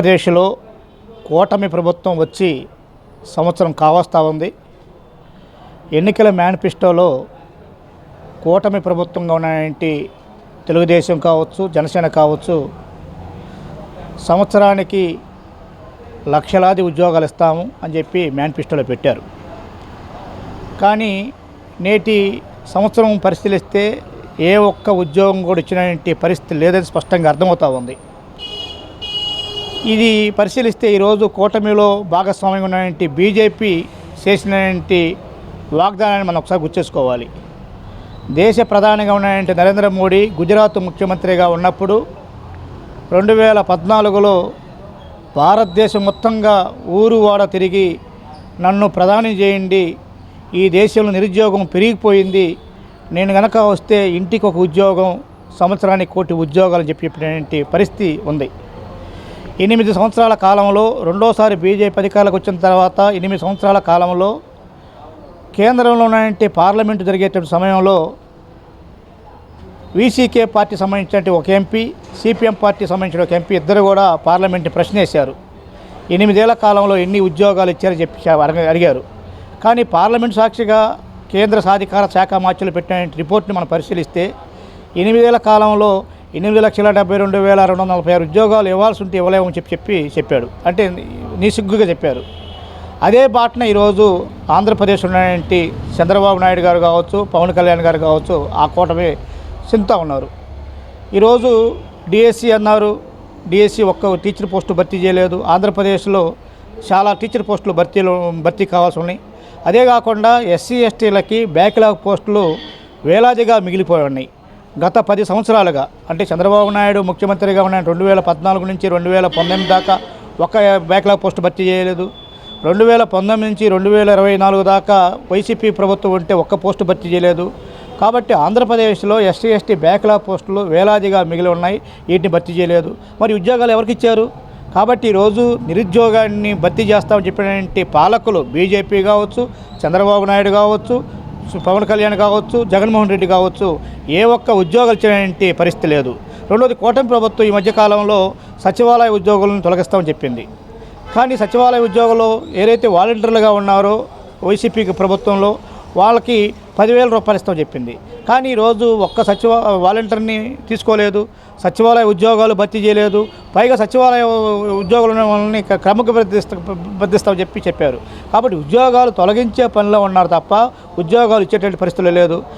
ఆంధ్రప్రదేశ్లో కూటమి ప్రభుత్వం వచ్చి సంవత్సరం కావస్తా ఉంది. ఎన్నికల మేనిఫెస్టోలో కూటమి ప్రభుత్వంగా ఉన్నటువంటి తెలుగుదేశం కావచ్చు జనసేన కావచ్చు సంవత్సరానికి లక్షలాది ఉద్యోగాలు ఇస్తాము అని చెప్పి మేనిఫెస్టోలో పెట్టారు. కానీ నేటి సంవత్సరం పరిశీలిస్తే ఏ ఒక్క ఉద్యోగం కూడా ఇచ్చినటువంటి పరిస్థితి లేదని స్పష్టంగా అర్థమవుతా ఉంది. ఇది పరిశీలిస్తే ఈరోజు కూటమిలో భాగస్వామ్యం ఉన్నటువంటి బీజేపీ చేసినటువంటి వాగ్దానాన్ని మనం ఒకసారి గుర్చేసుకోవాలి దేశ ప్రధానిగా ఉన్నటువంటి నరేంద్ర మోడీ గుజరాత్ ముఖ్యమంత్రిగా ఉన్నప్పుడు రెండు వేల పద్నాలుగులో భారతదేశం మొత్తంగా ఊరు వాడ తిరిగి నన్ను ప్రధాని చేయండి ఈ దేశంలో నిరుద్యోగం పెరిగిపోయింది నేను గనక వస్తే ఇంటికి ఒక ఉద్యోగం సంవత్సరానికి కోటి ఉద్యోగాలు చెప్పి చెప్పినటువంటి పరిస్థితి ఉంది. ఎనిమిది సంవత్సరాల కాలంలో రెండోసారి బీజేపీ అధికారులకు వచ్చిన తర్వాత ఎనిమిది సంవత్సరాల కాలంలో కేంద్రంలో ఉన్నటువంటి పార్లమెంటు జరిగేటువంటి సమయంలో వీసీకే పార్టీ సంబంధించిన ఒక ఎంపీ సిపిఎం పార్టీ సంబంధించిన ఒక ఎంపీ ఇద్దరు కూడా పార్లమెంట్ని ప్రశ్నేశారు ఎనిమిదేళ్ళ కాలంలో ఎన్ని ఉద్యోగాలు ఇచ్చారని చెప్పి అడిగారు. కానీ పార్లమెంట్ సాక్షిగా కేంద్ర సాధికార శాఖ మార్చులు పెట్టిన రిపోర్ట్ని మనం పరిశీలిస్తే ఎనిమిదేళ్ళ కాలంలో ఎనిమిది లక్షల డెబ్బై రెండు వేల రెండు వందల నలభై ఆరు ఉద్యోగాలు ఇవ్వాల్సి ఉంటే ఇవ్వలేమని చెప్పి చెప్పి చెప్పాడు. అంటే నిసిగ్గుగా చెప్పారు. అదే బాటన ఈరోజు ఆంధ్రప్రదేశ్ ఉన్నటువంటి చంద్రబాబు నాయుడు గారు కావచ్చు పవన్ కళ్యాణ్ గారు కావచ్చు ఆ కూటమి చింతా ఉన్నారు. ఈరోజు డిఎస్సి అన్నారు. డిఎస్సి ఒక్క టీచర్ పోస్టు భర్తీ చేయలేదు. ఆంధ్రప్రదేశ్లో చాలా టీచర్ పోస్టులు భర్తీలు భర్తీ కావాల్సి ఉన్నాయి. అదే కాకుండా ఎస్సీ ఎస్టీలకి బ్యాక్లాగ్ పోస్టులు వేలాదిగా మిగిలిపోయి ఉన్నాయి. గత పది సంవత్సరాలుగా అంటే చంద్రబాబు నాయుడు ముఖ్యమంత్రిగా ఉన్న రెండు వేల పద్నాలుగు నుంచి రెండు వేల పంతొమ్మిది దాకా ఒక బ్యాక్లాగ్ పోస్ట్ భర్తీ చేయలేదు. రెండు వేల పంతొమ్మిది నుంచి రెండు వేల ఇరవై నాలుగు దాకా వైసీపీ ప్రభుత్వం ఉంటే ఒక్క పోస్టు భర్తీ చేయలేదు. కాబట్టి ఆంధ్రప్రదేశ్లో ఎస్టీ ఎస్టీ బ్యాక్లాగ్ పోస్టులు వేలాదిగా మిగిలి ఉన్నాయి. వీటిని భర్తీ చేయలేదు. మరి ఉద్యోగాలు ఎవరికి ఇచ్చారు? కాబట్టి ఈరోజు నిరుద్యోగాన్ని భర్తీ చేస్తామని చెప్పినటువంటి పాలకులు బీజేపీ కావచ్చు చంద్రబాబు నాయుడు కావచ్చు పవన్ కళ్యాణ్ కావచ్చు జగన్మోహన్ రెడ్డి కావచ్చు ఏ ఒక్క ఉద్యోగాలు ఇచ్చినటువంటి పరిస్థితి లేదు. రెండోది కూటమి ప్రభుత్వం ఈ మధ్యకాలంలో సచివాలయ ఉద్యోగులను తొలగిస్తామని చెప్పింది. కానీ సచివాలయ ఉద్యోగులు ఏదైతే వాలంటీర్లుగా ఉన్నారో వైసీపీకి ప్రభుత్వంలో వాళ్ళకి పదివేల రూపాయలు ఇస్తామని చెప్పింది. కానీ ఈరోజు ఒక్క సచివ వాలంటీర్ని తీసుకోలేదు. సచివాలయ ఉద్యోగాలు భర్తీ చేయలేదు. పైగా సచివాలయ ఉద్యోగులను వాళ్ళని క్రమకు క్రమబద్ధిస్త బద్ధిస్తామని చెప్పి చెప్పారు. కాబట్టి ఉద్యోగాలు తొలగించే పనిలో ఉన్నారు తప్ప ఉద్యోగాలు ఇచ్చేటువంటి పరిస్థితులు లేదు.